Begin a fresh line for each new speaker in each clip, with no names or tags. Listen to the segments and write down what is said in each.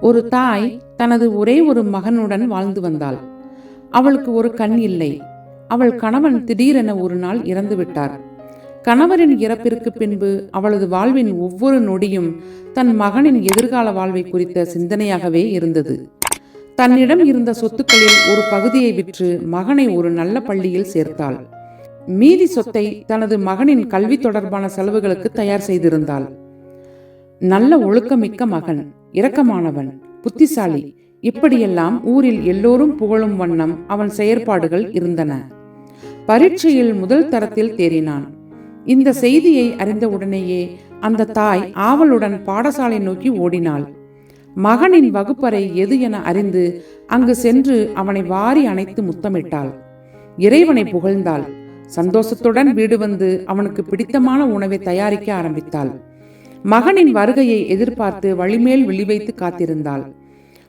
ஒரு தாய் தனது ஒரே ஒரு மகனுடன் வாழ்ந்து வந்தாள். அவளுக்கு ஒரு கண் இல்லை. அவள் கணவன் திடீரென ஒரு நாள் இறந்து விட்டார். கணவரின் இறப்பிற்கு பின்பு அவளது வாழ்வின் ஒவ்வொரு நொடியும் தன் மகனின் எதிர்கால வாழ்வை குறித்த சிந்தனையாகவே இருந்தது. தன்னிடம் இருந்த சொத்துக்களில் ஒரு பகுதியை விற்று மகனை ஒரு நல்ல பள்ளியில் சேர்த்தாள். மீதி சொத்தை தனது மகனின் கல்வி தொடர்பான செலவுகளுக்கு தயார் செய்திருந்தாள். நல்ல ஒழுக்கமிக்க மகன். இரக்கமானவன் புத்திசாலி. இப்படியெல்லாம் ஊரில் எல்லோரும் புகழும் வண்ணம் அவன் செயற்பாடுகள் இருந்தன. பரீட்சையில் முதல் தரத்தில் தேறினான். இந்த செய்தியை அறிந்தவுடனேயே அந்த தாய் ஆவலுடன் பாடசாலை நோக்கி ஓடினாள். மகனின் வகுப்பறை எது என அறிந்து அங்கு சென்று அவனை வாரி அணைத்து முத்தமிட்டாள். இறைவனை புகழ்ந்தாள். சந்தோஷத்துடன் வீடு வந்து அவனுக்கு பிடித்தமான உணவை தயாரிக்க ஆரம்பித்தாள். மகனின் வருகையை எதிர்பார்த்து வழிமேல் விழிவைத்து காத்திருந்தாள்.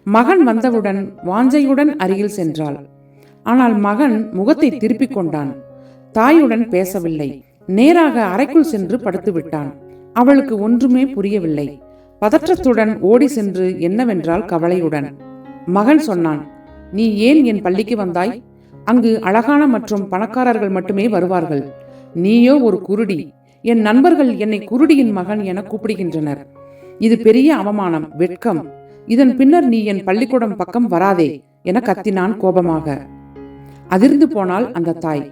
மகன் வந்தவுடன் வாஞ்சையுடன் அருகில் சென்றாள். ஆனால் மகன் முகத்தை திருப்பிக் கொண்டான். தாயுடன் பேசவில்லை. நேராக அறைக்குள் சென்று படுத்து விட்டான். அவளுக்கு ஒன்றுமே புரியவில்லை. பதற்றத்துடன் ஓடி சென்று என்னவென்றால் கவலையுடன். மகன் சொன்னான் நீ ஏன் என் பள்ளிக்கு வந்தாய்? அங்கு அழகான மற்றும் பணக்காரர்கள் மட்டுமே வருவார்கள். நீயோ ஒரு குருடி. என் நண்பர்கள் என்னை குருடியின் மகன் என கூப்பிடுகின்றனர். இது பெரிய அவமானம் வெட்கம். இதன் பின்னர் நீ என் பள்ளிக்கூடம் பக்கம் வராதே என கத்தினான் கோபமாக. அதிர்ந்து போனால் அந்த தாய்.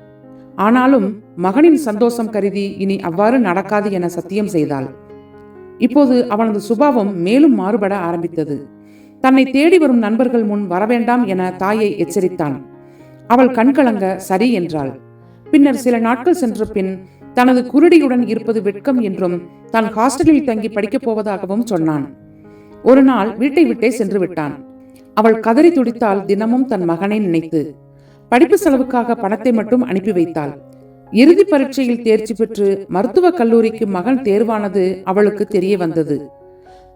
ஆனாலும் மகனின் சந்தோஷம் கருதி இனி அவ்வாறு நடக்காது என சத்தியம் செய்தாள். இப்போது அவனது சுபாவம் மேலும் மாறுபட ஆரம்பித்தது. தன்னை தேடி வரும் நண்பர்கள் முன் வரவேண்டாம் என தாயை எச்சரித்தான். அவள் கண்கலங்க சரி என்றாள். பின்னர் சில நாட்கள் சென்ற பின் தனது குருடியுடன் இருப்பது வெட்கம் என்றும் தான் ஹாஸ்டலில் தங்கி படிக்கப் போவதாகவும் சொன்னான். ஒரு நாள் வீட்டை விட்டே சென்று விட்டான். அவள் கதறி துடித்தால் தினமும் தன் மகனை நினைத்து படிப்பு செலவுக்காக பணத்தை மட்டும் அனுப்பி வைத்தாள். இறுதி பரீட்சையில் தேர்ச்சி பெற்று மருத்துவக் கல்லூரிக்கு மகன் தேர்வானது அவளுக்கு தெரிய வந்தது.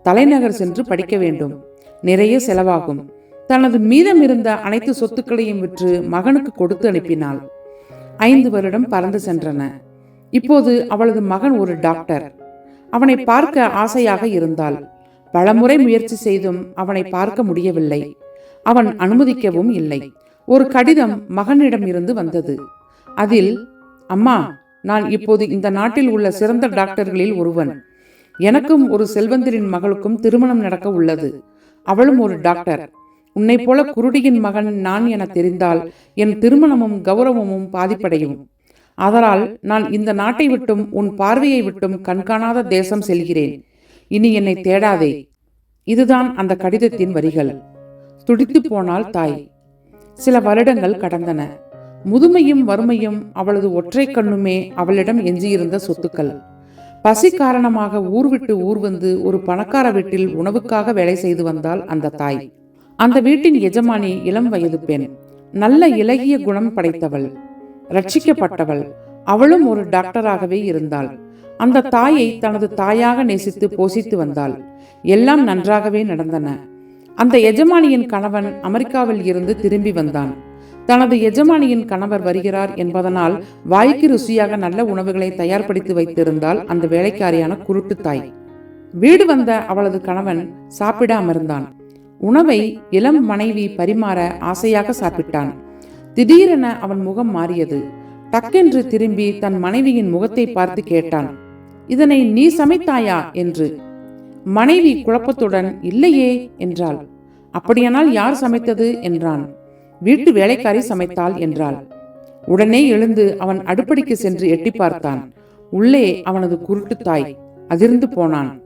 தலைநகர் சென்று படிக்க வேண்டும். நிறைய செலவாகும். தனது மீதம் இருந்த அனைத்து சொத்துக்களையும் விற்று மகனுக்கு கொடுத்து அனுப்பினாள். ஐந்து வருடம் பறந்து சென்றன. இப்போது அவளது மகன் ஒரு டாக்டர். அவனை பார்க்க ஆசையாக இருந்தாள். பலமுறை முயற்சி செய்தும் அவனை பார்க்க முடியவில்லை. அவன் அனுமதிக்கவும் இல்லை. ஒரு கடிதம் மகனிடம் இருந்து வந்தது. அதில் அம்மா நான் இப்போது இந்த நாட்டில் உள்ள சிறந்த டாக்டர்களில் ஒருவன். எனக்கும் ஒரு செல்வந்தரின் மகளுக்கும் திருமணம் நடக்க உள்ளது. அவளும் ஒரு டாக்டர். உன்னை போல குருடியின் மகன் நான் என தெரிந்தால் என் திருமணமும் கௌரவமும் பாதிப்படையும். அதனால் நான் இந்த நாட்டை விட்டும் உன் பார்வையை விட்டும் கண்காணாத தேசம் செல்கிறேன். இனி என்னை தேடாதே. இதுதான் அந்த கடிதத்தின் வரிகள். துடித்து போனால் தாய். சில வருடங்கள் கடந்தன. முதுமையும் வறுமையும் அவளது ஒற்றை கண்ணுமே அவளிடம் எஞ்சியிருந்த சொத்துக்கள். பசி காரணமாக ஊர் விட்டு ஊர் வந்து ஒரு பணக்கார வீட்டில் உணவுக்காக வேலை செய்து வந்தால் அந்த தாய். அந்த வீட்டின் எஜமானி இளம் வயது பெண். நல்ல இலகிய குணம் படைத்தவள். ரட்சிக்கப்பட்டவள். அவளும் ஒரு டாக்டராகவே இருந்தாள். அந்த தாயை தனது தாயாக நேசித்து போஷித்து வந்தாள். எல்லாம் நன்றாகவே நடந்தன. அந்த எஜமானியின் கணவன் அமெரிக்காவில் இருந்து திரும்பி வந்தான். தனது எஜமானியின் கணவர் வருகிறார் என்பதனால் வாய்க்கு ருசியாக நல்ல உணவுகளை தயார்படுத்தி வைத்திருந்தால் அந்த வேலைக்காரியான குருட்டு தாய். வீடு வந்த அவளது கணவன் சாப்பிட அமர்ந்தான் உணவை இளம் மனைவி பரிமாற ஆசையாக சாப்பிட்டான். திடீரென அவன் முகம் மாறியது. டக்கென்று திரும்பி தன் மனைவியின் முகத்தை பார்த்து கேட்டான் இதனை நீ சமைத்தாயா? என்று. மனைவி குழப்பத்துடன் இல்லையே என்றாள். அப்படியானால் யார் சமைத்தது? என்றான். வீட்டு வேலைக்காரி சமைத்தாள் என்றாள். உடனே எழுந்து அவன் அடுப்படிக்கு சென்று எட்டி பார்த்தான். உள்ளே அவனது குருட்டு தாய் அதிர்ந்து போனான்.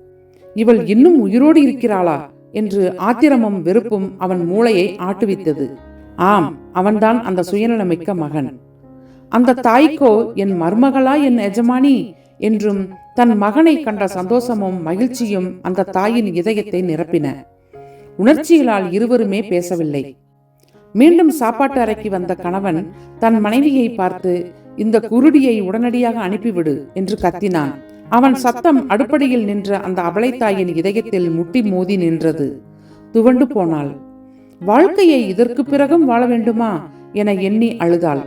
இவள் இன்னும் உயிரோடு இருக்கிறாளா? என்று ஆத்திரமும் வெறுப்பும் அவன் மூளையை ஆட்டுவித்தது. ஆம் அவன்தான் அந்த சுயநலமிக்க மகன். அந்த தாய்க்கோ என் மருமகளா என் எஜமானி என்றும் தன் மகனை கண்ட சந்தோஷமும் மகிழ்ச்சியும் அந்த தாயின் இதயத்தை நிரப்பின. உணர்ச்சிகளால் இருவருமே பேசவில்லை. மீண்டும் சாப்பாட்டு அறைக்கு வந்த கணவன் தன் மனைவியை பார்த்து இந்த குருடியை உடனடியாக அனுப்பிவிடு என்று கத்தினான். அவன் சத்தம் அடுப்படியில் நின்ற அந்த அபலைத்தாயின் இதயத்தில் முட்டி மோதி நின்றது. துவண்டு போனாள். வாழ்க்கையை இதற்கு பிறகும் வாழ வேண்டுமா என எண்ணி அழுதாள்.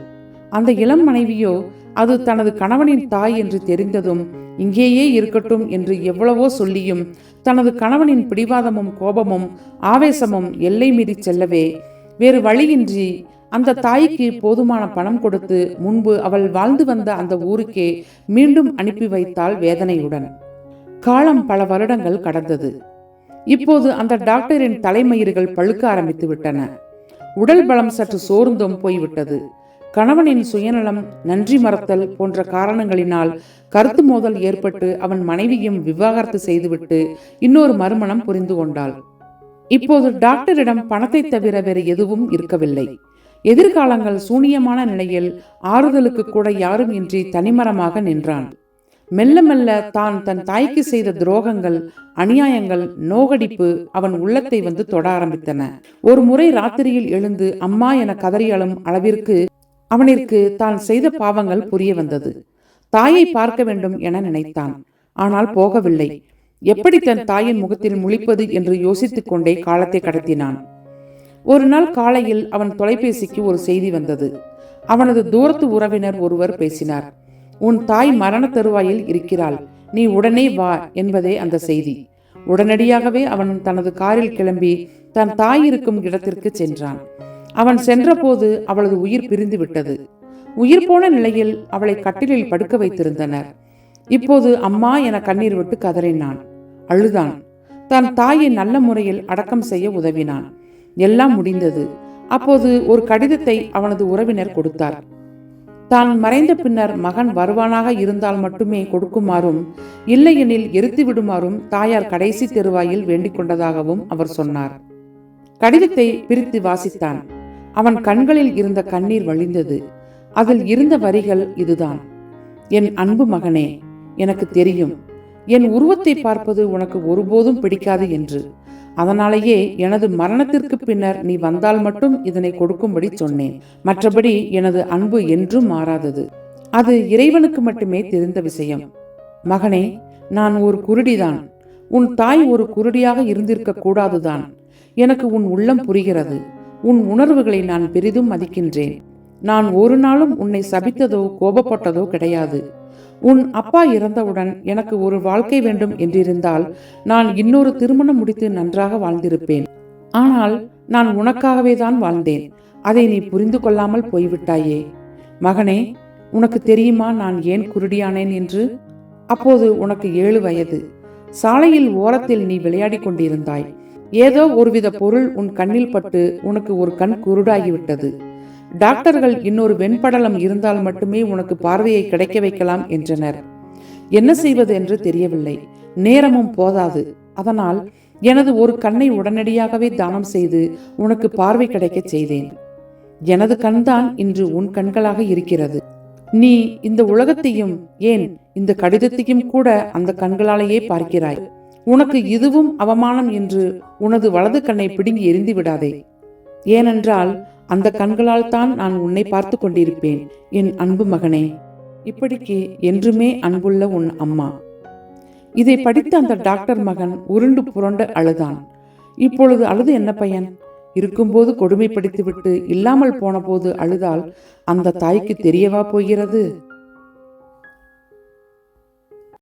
அந்த இளம் மனைவியோ அது தனது கணவனின் தாய் என்று தெரிந்ததும் இங்கேயே இருக்கட்டும் என்று எவ்வளவோ சொல்லியும் தனது கணவனின் பிடிவாதமும் கோபமும் ஆவேசமும் எல்லை மீறி செல்லவே வேறு வழியின்றி அந்த தாய்க்கு போதுமான பணம் கொடுத்து முன்பு அவள் வாழ்ந்து வந்த அந்த ஊருக்கே மீண்டும் அனுப்பி வைத்தாள் வேதனையுடன். காலம் பல வருடங்கள் கடந்தது. இப்போது அந்த டாக்டரின் தலைமயிர்கள் பழுக்க ஆரம்பித்து விட்டன உடல் பலம் சற்று சோர்ந்தும் போய்விட்டது. கணவனின் சுயநலம் நன்றி மறத்தல் போன்ற காரணங்களினால் கருத்து மோதல் ஏற்பட்டு அவன் மனைவியும் விவாகரத்து செய்துவிட்டு இன்னொரு மறுமணம் புரிந்து கொண்டாள். இப்போது டாக்டரிடம் பணத்தை தவிர வேறு எதுவும் இருக்கவில்லை. எதிர்காலங்கள் சூனியமான நிலையில் ஆறுதலுக்கு கூட யாரும் இன்றி தனிமரமாக நின்றான். மெல்ல மெல்ல தான் தன் தாய்க்கு செய்த துரோகங்கள் அநியாயங்கள் நோகடிப்பு அவன் உள்ளத்தை வந்து தொட ஆரம்பித்தன. ஒரு முறை ராத்திரியில் எழுந்து அம்மா என கதறி அளவிற்கு அவனிற்கு தான் செய்த பாவங்கள் புரிய வந்தது. தாயை பார்க்க வேண்டும் என நினைத்தான். ஆனால் போகவில்லை. எப்படி தன் தாயின் முகத்தில் முழிப்பது என்று யோசித்துக் கொண்டே காலத்தை கடத்தினான். ஒரு நாள் காலையில் அவன் தொலைபேசிக்கு ஒரு செய்தி வந்தது. அவனது தூரத்து உறவினர் ஒருவர் பேசினார். உன் தாய் மரண தருவாயில் இருக்கிறாள். நீ உடனே வா என்பதே அந்த செய்தி. உடனடியாகவே அவன் தனது காரில் கிளம்பி தன் தாய் இருக்கும் இடத்திற்கு சென்றான். அவன் சென்றபோது அவளது உயிர் பிரிந்து விட்டது உயிர் போன நிலையில் அவளை கட்டிலில் படுக்க வைத்திருந்தனர். இப்போது அம்மா என கண்ணீர் விட்டு கதறினான். அழுதான். தன் தாயை நல்ல முறையில் அடக்கம் செய்ய உதவினான். எல்லாம் முடிந்தது. அப்போது ஒரு கடிதத்தை அவனது உறவினர் கொடுத்தார். தான் மறைந்த பின்னர் மகன் வருவானாக இருந்தால் மட்டுமே கொடுக்குமாறும் இல்லையெனில் எரித்து விடுமாறும் தாயார் கடைசி தெருவாயில் வேண்டிக் கொண்டதாகவும் அவர் சொன்னார். கடிதத்தை பிரித்து வாசித்தான். அவன் கண்களில் இருந்த கண்ணீர் வழிந்தது. அதில் இருந்த வரிகள் இதுதான். என் அன்பு மகனே எனக்கு தெரியும். என் உருவத்தை பார்ப்பது உனக்கு ஒருபோதும் பிடிக்காது என்று. அதனாலேயே எனது மரணத்திற்கு பின்னர் நீ வந்தால் மட்டும் இதனை கொடுக்கும்படி சொன்னேன். மற்றபடி எனது அன்பு என்றும் மாறாதது. அது இறைவனுக்கு மட்டுமே தெரிந்த விஷயம். மகனே நான் ஒரு குருடிதான். உன் தாய் ஒரு குருடியாக இருந்திருக்க கூடாதுதான். எனக்கு உன் உள்ளம் புரிகிறது. உன் உணர்வுகளை நான் பெரிதும் மதிக்கின்றேன். நான் ஒரு நாளும் உன்னை சபித்ததோ கோபப்பட்டதோ கிடையாது. உன் அப்பா இறந்தவுடன் எனக்கு ஒரு வாழ்க்கை வேண்டும் என்றிருந்தால் நான் இன்னொரு திருமணம் முடித்து நன்றாக வாழ்ந்திருப்பேன். ஆனால் நான் உனக்காகவே தான் வாழ்ந்தேன். அதை நீ புரிந்து கொள்ளாமல் போய்விட்டாயே. மகனே உனக்கு தெரியுமா நான் ஏன் குருடியானேன் என்று? அப்போது உனக்கு ஏழு வயது. சாலையில் ஓரத்தில் நீ விளையாடிக் கொண்டிருந்தாய். ஏதோ ஒருவித பொருள் உன் கண்ணில் பட்டு உனக்கு ஒரு கண் குருடாகிவிட்டது. டாக்டர்கள் இன்னொரு வெண்படலம் இருந்தால் மட்டுமே உனக்கு பார்வையை கிடைக்க வைக்கலாம் என்றனர். என்ன செய்வது என்று தெரியவில்லை. நேரமும் போதாது. அதனால் எனது ஒரு கண்ணை உடனடியாகவே தானம் செய்து உனக்கு பார்வை கிடைக்கச் செய்தேன். எனது கண்தான் இன்று உன் கண்களாக இருக்கிறது. நீ இந்த உலகத்தையும் ஏன் இந்த கடிதத்தையும் கூட அந்த கண்களாலேயே பார்க்கிறாய். உனக்கு இதுவும் அவமானம் என்று உனது வலது கண்ணை பிடுங்கி எரிந்து விடாதே. ஏனென்றால் அந்த கண்களால் தான் நான் உன்னை பார்த்து கொண்டிருப்பேன் என் அன்பு மகனே. இப்படிக்கு என்றுமே அன்புள்ள உன் அம்மா. இதை படித்த அந்த டாக்டர் மகன் உருண்டு புரண்டு அழுதான். இப்பொழுது அழுது என்ன பையன்? இருக்கும்போது கொடுமைப்படுத்திவிட்டு இல்லாமல் போன போது அழுதால் அந்த தாய்க்கு தெரியவா போகிறது?